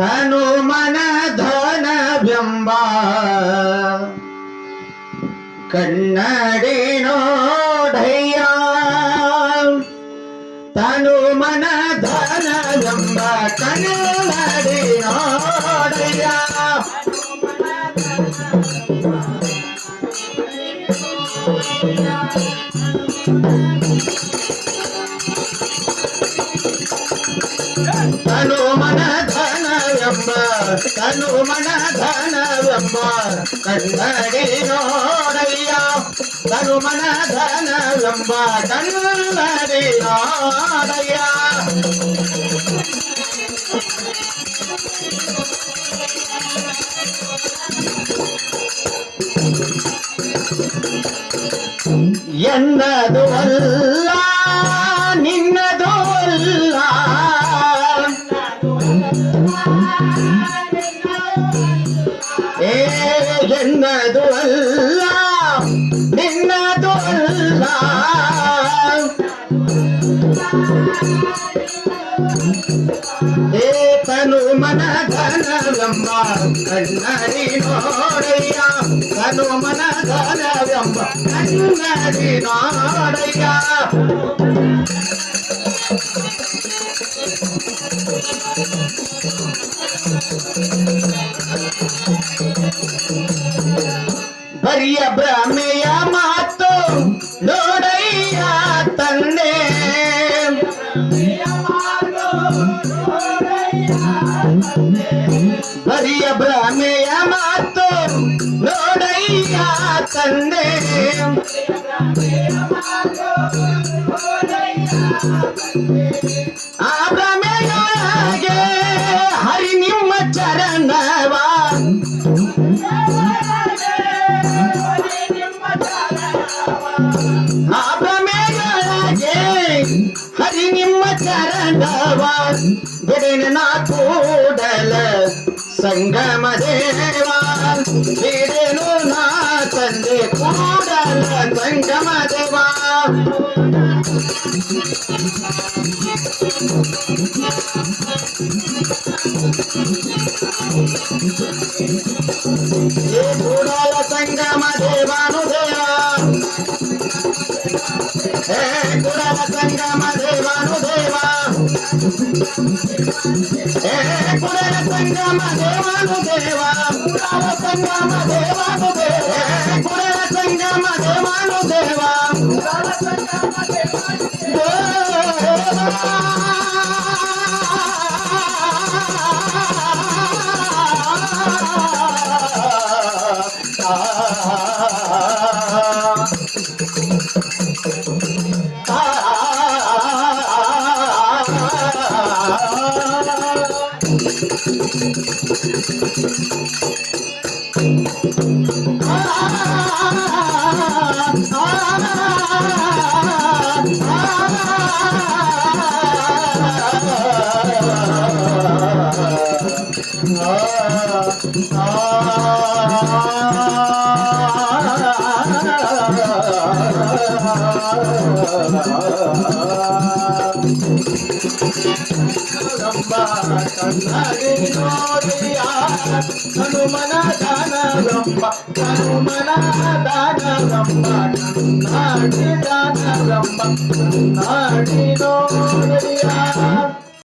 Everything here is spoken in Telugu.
ತನು ಮನ ಧನ ವ್ಯಂಬ ಕನ್ನಡಿ ತನು ಮನ ಧನ ವ್ಯಂಬ ಕನ್ನಡಿ ಧನವೆಂಬ ತನು ಮನ ಧನವೆಂಬ ಕನ್ನಡಿ ನೋಡಯ್ಯ ತನು ಮನ ಧನವೆಂಬ ಕನ್ನಡಿ ನೋಡಯ್ಯ ಎನ್ನದು ಅಲ್ಲ என்னது அல்லா நின்னது அல்லா తను మన ధనవ్యమ్మ కన్నడి నోడయ్యా తను మన ధనవ్యమ్మ కన్నడి నోడయ్యా Thank you. ಬರಿಯ ಭ್ರಮೆಯ ಮಾತು ನೋಡಯ್ಯ ತಂದೆ ಬರಿಯ ಭ್ರಮೆಯ ಮಾತು ನೋಡಯ್ಯ ತಂದೆ ಆ ಭ್ರಮೆಯೊಳಗೆ ಹರಿ ನಿಮ್ಮ ಚರಣವಾ. ಆ ಭ್ರಮೆಯೊಳಗೆ ಹರಿ ನಿಮ್ಮ ಚರಣವಾ. ಬಿಡಿನ ಕೂಡಲ ಸಂಗಮ ದೇವಾ. ನಾ ತಂದೆ ಕೂಡಲ ಸಂಗಮ ದೇವಾ. సంగమ దేవాను దేవా ఏ కూడల సంగమ దేవాను దేవా ఏ కురల సంగమ దేవాను దేవా కురల సంగమ దేవాను దేవా ఏ కురల సంగమ దేవాను దేవా Ah హనుమన దాన రంబ హనుమన దాన రంబ నాడి దాన రంబ నాడి నోడియా